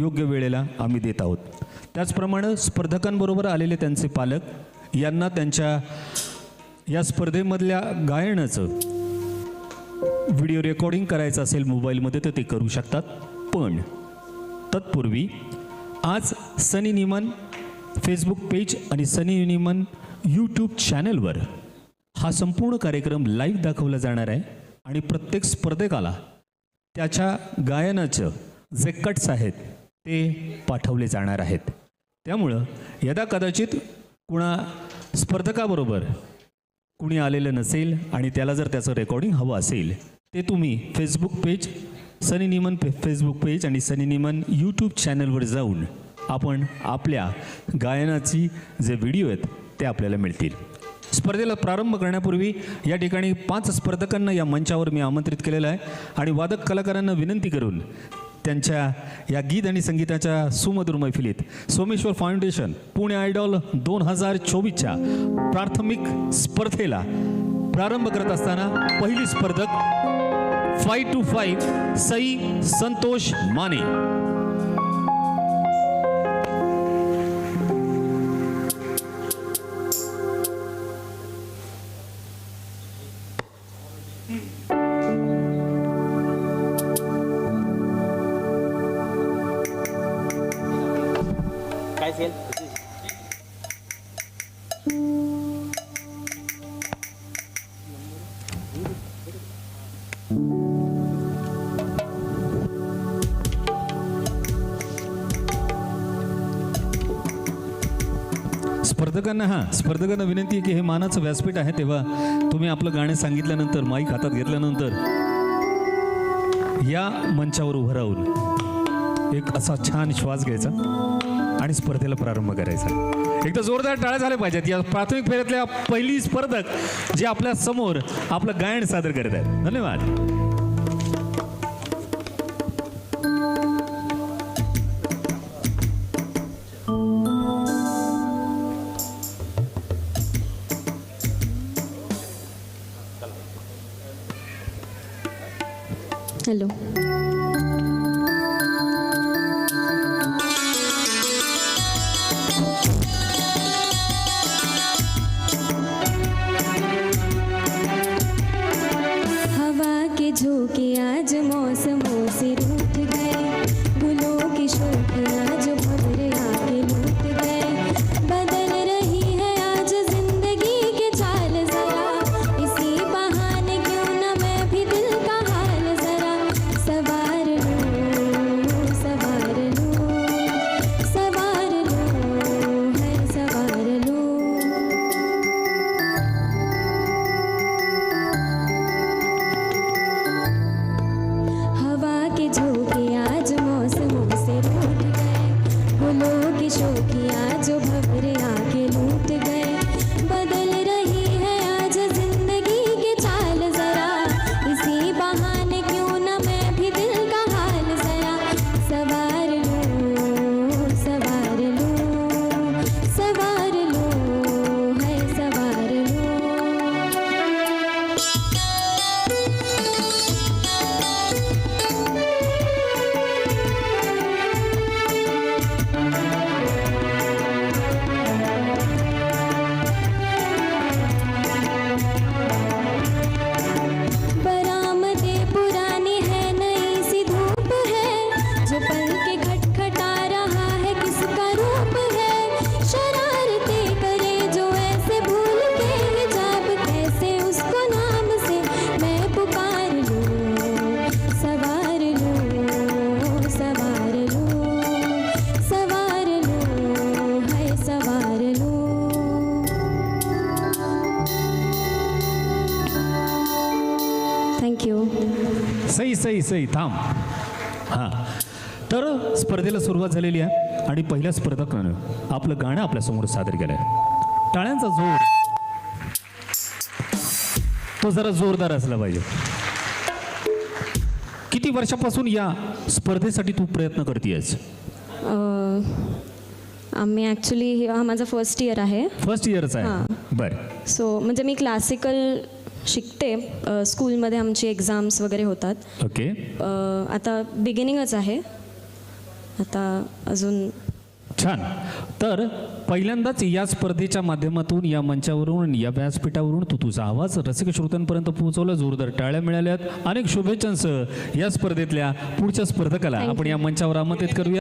योग्य वेळेला आम्ही देत आहोत. त्याचप्रमाणे स्पर्धकांबरोबर आलेले त्यांचे पालक यांना त्यांच्या या स्पर्धेमधल्या गायनाचं व्हिडिओ रेकॉर्डिंग करायचं असेल मोबाईलमध्ये तर ते करू शकतात. पण तत्पूर्वी आज सनी निमन फेसबुक पेज आणि सनी निमन यूट्यूब चॅनलवर हा संपूर्ण कार्यक्रम लाईव्ह दाखवला जाणार आहे आणि प्रत्येक स्पर्धकाला त्याच्या गायनाचं जे कट्स आहेत ते पाठवले जाणार आहेत. त्यामुळं यदा कदाचित कुणा स्पर्धकाबरोबर कुणी आलेलं नसेल आणि त्याला जर त्याचं रेकॉर्डिंग हवं असेल ते तुम्ही फेसबुक पेज सनी निमन पे फेसबुक पेज आणि सनी निमन यूट्यूब चॅनलवर जाऊन आपण आपल्या गायनाची जे व्हिडिओ आहेत ते आपल्याला मिळतील. स्पर्धेला प्रारंभ करण्यापूर्वी या ठिकाणी पाच स्पर्धकांना या मंचावर मी आमंत्रित केलेलं आहे आणि वादक कलाकारांना विनंती करून त्यांच्या या गीत आणि संगीताच्या सुमधुर मैफिलीत सोमेश्वर फाउंडेशन पुणे आयडॉल दोन हजार चोवीसच्या प्राथमिक स्पर्धेला प्रारंभ करत असताना पहिली स्पर्धक five two five Sai Santosh Mane. काय सेल स्पर्धकांना हां स्पर्धकांना विनंती आहे की हे मानाचं व्यासपीठ आहे तेव्हा तुम्ही आपलं गाणं सांगितल्यानंतर माईक हातात घेतल्यानंतर या मंचावर उभं राहून एक असा छान श्वास घ्यायचा. आणि स्पर्धेला प्रारंभ करायचा. एकदा जोरदार टाळ्या झाल्या पाहिजेत. या प्राथमिक फेऱ्यातल्या पहिली स्पर्धक जे आपल्यासमोर आपलं गायन सादर करत आहेत. धन्यवाद. हॅलो. সখী আজ ভাবরে सई सई सई थांब. हां. तर स्पर्धेला सुरुवात झालेली आहे आणि पहिल्या स्पर्धकानं आपलं गाणं आपल्यासमोर सादर केलं आहे टाळ्यांचा जोर. तो जरा जोरदार असला पाहिजे. किती वर्षापासून या स्पर्धेसाठी तू प्रयत्न करतेयस? आम्ही ॲक्च्युली हा माझा फर्स्ट इयर आहे. फर्स्ट इयरचा आहे. बरं. सो म्हणजे मी क्लासिकल शिकते. स्कूलमध्ये आमची एक्झाम्स वगैरे होतात. ओके. आता बिगिनिंगच आहे. आता अजून छान. तर पहिल्यांदाच या स्पर्धेच्या माध्यमातून या मंचावरून या व्यासपीठावरून तू तुझा आवाज रसिक श्रोत्यांपर्यंत पोहोचवला. जोरदार टाळ्या मिळाल्यात. अनेक शुभेच्छांसह या स्पर्धेतल्या पुढच्या स्पर्धकाला आपण या मंचावर आमंत्रित करूया.